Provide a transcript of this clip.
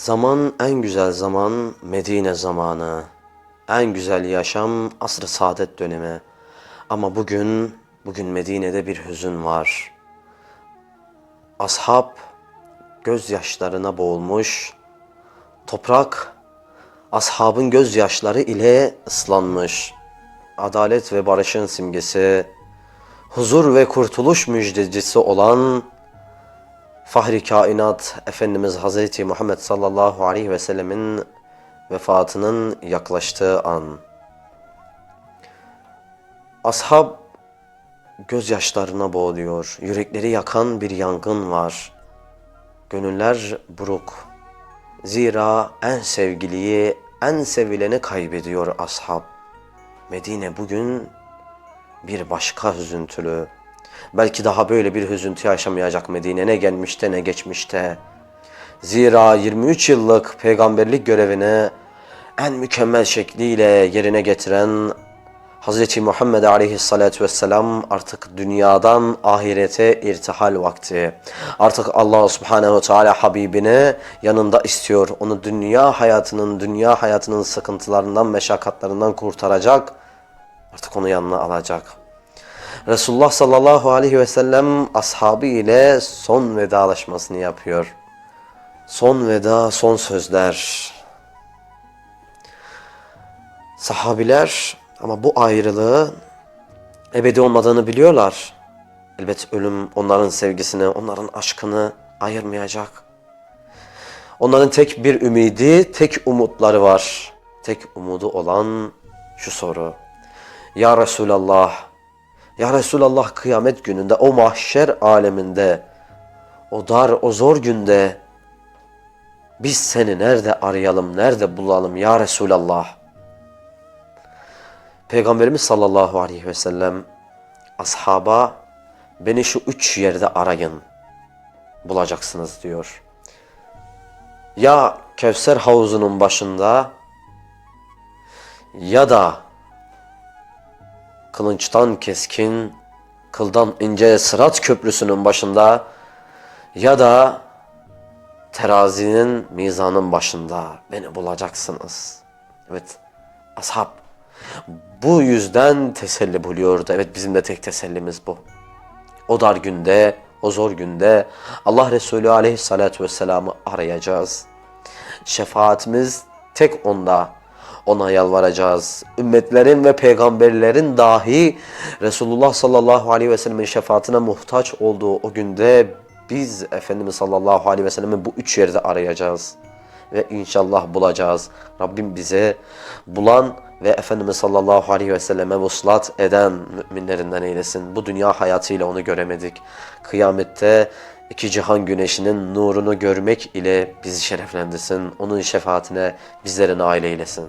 Zaman en güzel zaman Medine zamanı. En güzel yaşam asr-ı saadet dönemi. Ama bugün, bugün Medine'de bir hüzün var. Ashab gözyaşlarına boğulmuş. Toprak ashabın gözyaşları ile ıslanmış. Adalet ve barışın simgesi, huzur ve kurtuluş müjdecisi olan Fahri kainat Efendimiz Hazreti Muhammed sallallahu aleyhi ve sellemin vefatının yaklaştığı an. Ashab gözyaşlarına boğuluyor. Yürekleri yakan bir yangın var. Gönüller buruk. Zira en sevgiliyi, en sevileni kaybediyor ashab. Medine bugün bir başka hüzüntülü. Belki daha böyle bir hüzüntü yaşamayacak Medine ne gelmişte ne geçmişte. Zira 23 yıllık peygamberlik görevini en mükemmel şekliyle yerine getiren Hz. Muhammed Aleyhisselatü Vesselam artık dünyadan ahirete irtihal vakti. Artık Allah Subhanehu ve Teala Habibini yanında istiyor. Onu dünya hayatının, dünya hayatının sıkıntılarından, meşakkatlarından kurtaracak. Artık onu yanına alacak. Resulullah sallallahu aleyhi ve sellem ashabı ile son vedalaşmasını yapıyor. Son veda, son sözler. Sahabiler ama bu ayrılığı ebedi olmadığını biliyorlar. Elbet ölüm onların sevgisini, onların aşkını ayırmayacak. Onların tek bir ümidi, tek umutları var. Tek umudu olan şu soru. Ya Resulallah, Ya Resulallah kıyamet gününde, o mahşer aleminde, o dar, o zor günde biz seni nerede arayalım, nerede bulalım ya Resulallah? Peygamberimiz sallallahu aleyhi ve sellem ashaba beni şu üç yerde arayın bulacaksınız diyor. Ya Kevser havuzunun başında ya da kılınçtan keskin, kıldan ince sırat köprüsünün başında ya da terazinin mizanın başında beni bulacaksınız. Evet, ashab bu yüzden teselli buluyordu. Evet bizim de tek tesellimiz bu. O dar günde, o zor günde Allah Resulü aleyhissalatü vesselam'ı arayacağız. Şefaatimiz tek onda. Ona yalvaracağız. Ümmetlerin ve peygamberlerin dahi Resulullah sallallahu aleyhi ve sellemin şefaatine muhtaç olduğu o günde biz Efendimiz sallallahu aleyhi ve sellemin bu üç yerde arayacağız. Ve inşallah bulacağız. Rabbim bize bulan ve Efendimiz sallallahu aleyhi ve selleme vuslat eden müminlerinden eylesin. Bu dünya hayatıyla onu göremedik. Kıyamette iki cihan güneşinin nurunu görmek ile bizi şereflendirsin. Onun şefaatine bizlere nail eylesin.